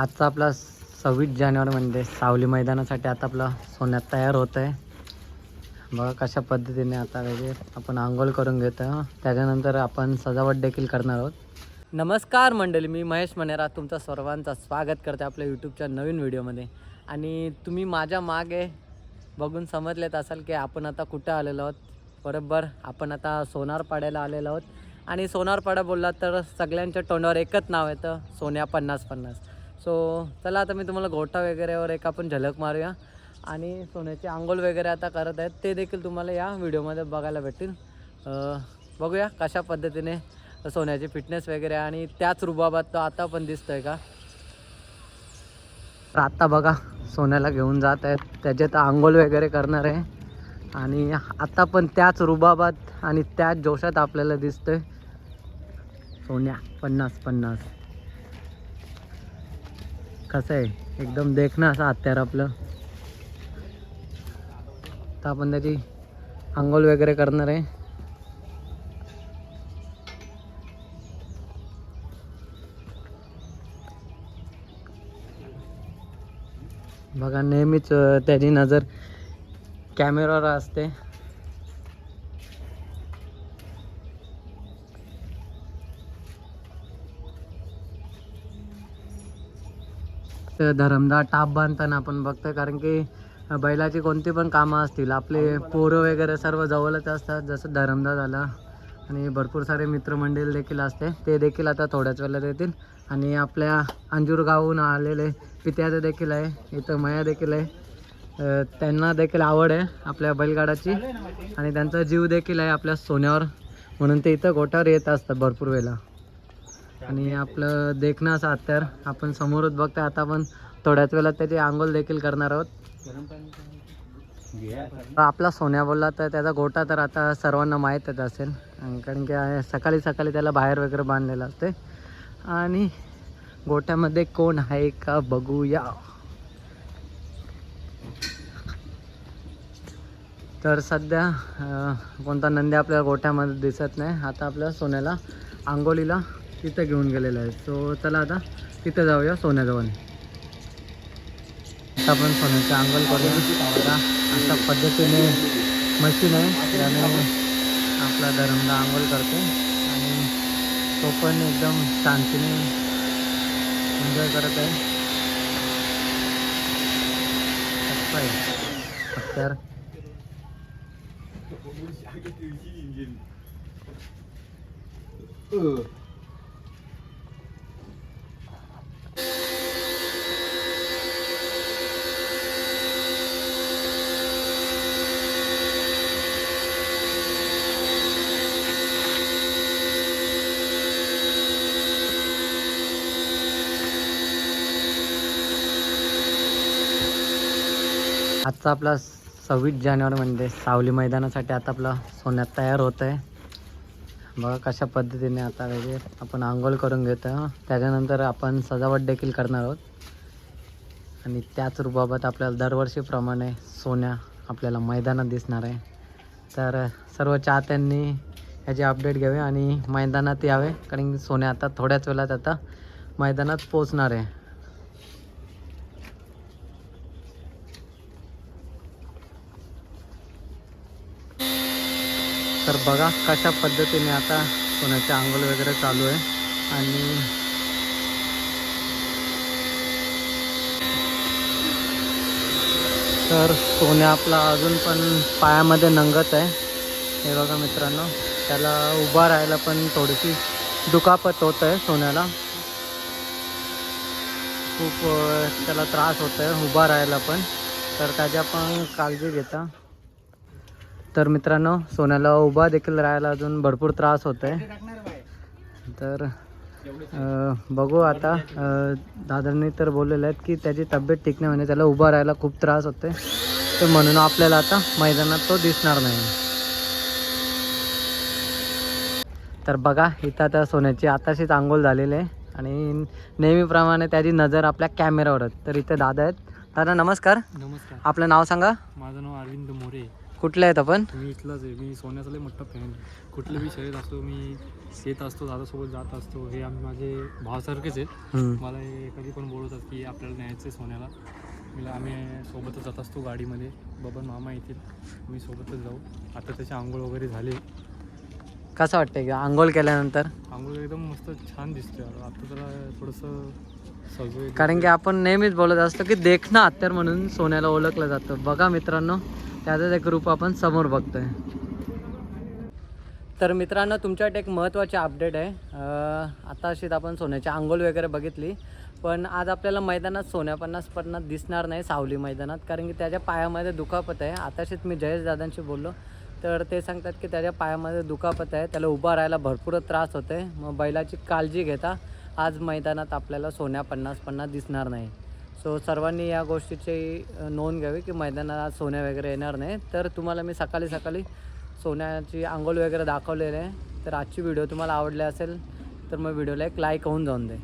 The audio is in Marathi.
आजचा आपला सव्वीस जानेवारी म्हणजे सावली मैदानासाठी आता आपला सोन्यात तयार होत आहे बघा कशा पद्धतीने आता वगैरे आपण आंघोळ करून घेतो. त्याच्यानंतर आपण सजावट देखील करणार आहोत. नमस्कार मंडळी मी महेश मनेरा. तुमचं सर्वांचं स्वागत करते आपल्या यूट्यूबच्या नवीन व्हिडिओमध्ये. आणि तुम्ही माझ्या मागे बघून समजलेत असाल की आपण आता कुठं आलेलो आहोत. बरोबर आपण आता सोनारपाड्याला आलेलो आहोत. आणि सोनारपाडा बोललात तर सगळ्यांच्या तोंडावर एकच नाव येतं सोन्या पन्नास पन्नास. सो चला आता मी तुम्हाला घोटा वगैरेवर एक आपण झलक मारूया. आणि सोन्याचे आंघोळ वगैरे आता करत आहेत. ते देखील तुम्हाला या व्हिडिओमध्ये बघायला भेटतील. बघूया कशा पद्धतीने सोन्याची फिटनेस वगैरे आणि त्याच रुबाबात तो आता पण दिसतोय का? तर आता बघा सोन्याला घेऊन जात आहेत. त्याच्यात आंघोळ वगैरे करणार आहे. आणि आता पण त्याच रुबाबात आणि त्याच जोशात आपल्याला दिसतोय. सोन्या पन्नास पन्नास. कसं आहे? एकदम देखणं असं हत्यार आपलं. तर आपण त्याची आंघोळ वगैरे करणार आहे. बघा नेहमीच त्याची नजर कॅमेरावर असते. तर धरमदा टाप बांधताना आपण बघतो कारण की बैलाची कोणती पण कामं असतील आपले पोरं वगैरे सर्व जवळच असतात जसं धरमदा झाला. आणि भरपूर सारे मित्रमंडळी देखील असते ते देखील आता थोड्याच वेळात येतील. आणि आपल्या अंजूरगावहून आलेले पित्याचं देखील आहे इथं मया देखील आहे. त्यांना देखील आवड आहे आपल्या बैलगाडाची आणि त्यांचा जीव देखील आहे आपल्या सोन्यावर. म्हणून ते इथं गोट्यावर येत असतात भरपूर वेळेला. आणि आपलं देखणं असं अत्यार आपण समोरच बघतोय आता आपण थोड्याच वेळात त्याची आंघोळ देखील करणार आहोत. आपला सोन्या बोलला तर त्याचा गोटा तर आता सर्वांना माहीतच असेल. कारण की सकाळी सकाळी त्याला बाहेर वगैरे बांधलेलं असते. आणि गोट्यामध्ये कोण आहे का बघूया. तर सध्या कोणता नंदी आपल्या गोठ्यामध्ये दिसत नाही. आता आपल्या सोन्याला आंघोळीला तिथं घेऊन गेलेला आहे. सो चला आता तिथं जाऊया सोन्याजवळ. आता आपण सोन्याची आंघोळ करून अशा पद्धतीने मशीन आहे. त्याने आपला धरमला आंघोळ करते. आणि तो पण एकदम शांतीने एन्जॉय करत आहे. तर आजचा आपला सव्वीस जानेवारी म्हणजे सावली मैदानासाठी आता आपला सोन्यात तयार होत आहे. बघा कशा पद्धतीने आता वगैरे आपण आंघोळ करून घेतो. त्याच्यानंतर आपण सजावट देखील करणार आहोत. आणि त्याच रुबाबात आपल्याला दरवर्षीप्रमाणे सोन्या आपल्याला मैदानात दिसणार आहे. तर सर्व चाहत्यांनी ह्याची अपडेट घ्यावे आणि मैदानात यावे कारण की सोन्या आता थोड्याच वेळात आता मैदानात पोचणार आहे. तर बघा कशा पद्धतीने आता सोन्याचे आंघोळ वगैरे चालू आहे. आणि तर सोन्या आपला अजून पण पायामध्ये नंगत आहे. हे बघा मित्रांनो त्याला उभा राहायला पण थोडीशी दुखापत होत आहे सोन्याला. खूप त्याला त्रास होत आहे उभा राहायला पण. तर त्याच्या पण काळजी घेता. तर मित्रांनो सोन्याला उभा देखील राहायला अजून भरपूर त्रास होत आहे तर बघू आता दादांनी तर बोललेलं आहेत की त्याची तब्येत ठीक नाही म्हणजे त्याला उभा राहायला खूप त्रास होते तर म्हणून आपल्याला आता मैदानात तो दिसणार नाही. तर बघा इथं आता सोन्याची आताशीच आंघोळ झालेली आहे आणि नेहमीप्रमाणे त्याची नजर आपल्या कॅमेऱ्यावर आहे. तर इथे दादा आहेत. दादा नमस्कार. नमस्कार. आपलं नाव सांगा. माझं नाव अरविंद मोरे. कुठले आहेत आपण? मी इथलाच आहे. मी सोन्याचा लय मोठा फॅन कुठलं बी शर्यत असतो मी येत असतो दादासोबत जात असतो. हे आम्ही माझे भावासारखेच आहेत. मला हे कधी पण बोलवतात की आपल्याला न्यायचं आहे सोन्याला. मी आम्ही सोबतच जात असतो गाडीमध्ये. बबन मामा येतील. मी सोबतच जाऊ. आता त्याची आंघोळ वगैरे झाली. कसं वाटतंय की आंघोळ केल्यानंतर? आंघोळ एकदम मस्त छान दिसतोय. आता त्याला थोडंसं सजू कारण की आपण नेहमीच बोलत असतो की देखणं हत्यार म्हणून सोन्याला ओळखलं जातं. बघा मित्रांनो त्याचाच एक रूप आपण समोर बघतोय. तर मित्रांनो तुमच्यासाठी एक महत्त्वाची अपडेट आहे. आता अशीच आपण सोन्याची आंघोळ वगैरे बघितली. पण आज आपल्याला मैदानात सोन्या पन्नास पन्नास दिसणार नाही सावली मैदानात कारण की त्याच्या पायामध्ये दुखापत आहे. आताशीच मी जयेश दादांशी बोललो. तर ते सांगतात की त्याच्या पायामध्ये दुखापत आहे त्याला उभा राहायला भरपूर त्रास होतो आहे मग बैलाची काळजी घेता आज मैदानात आपल्याला सोन्या पन्नास पन्नास दिसणार नाही. सो सर्वांनी या गोष्टीची नोंद घ्यावी की मैदानात सोन्या वगैरे येणार नाही. तर तुम्हाला मी सकाळी सकाळी सोन्याची आंघोळ वगैरे दाखवलेली आहे. तर आजची व्हिडिओ तुम्हाला आवडली असेल तर मग व्हिडिओला एक लाईक होऊन जाऊन दे.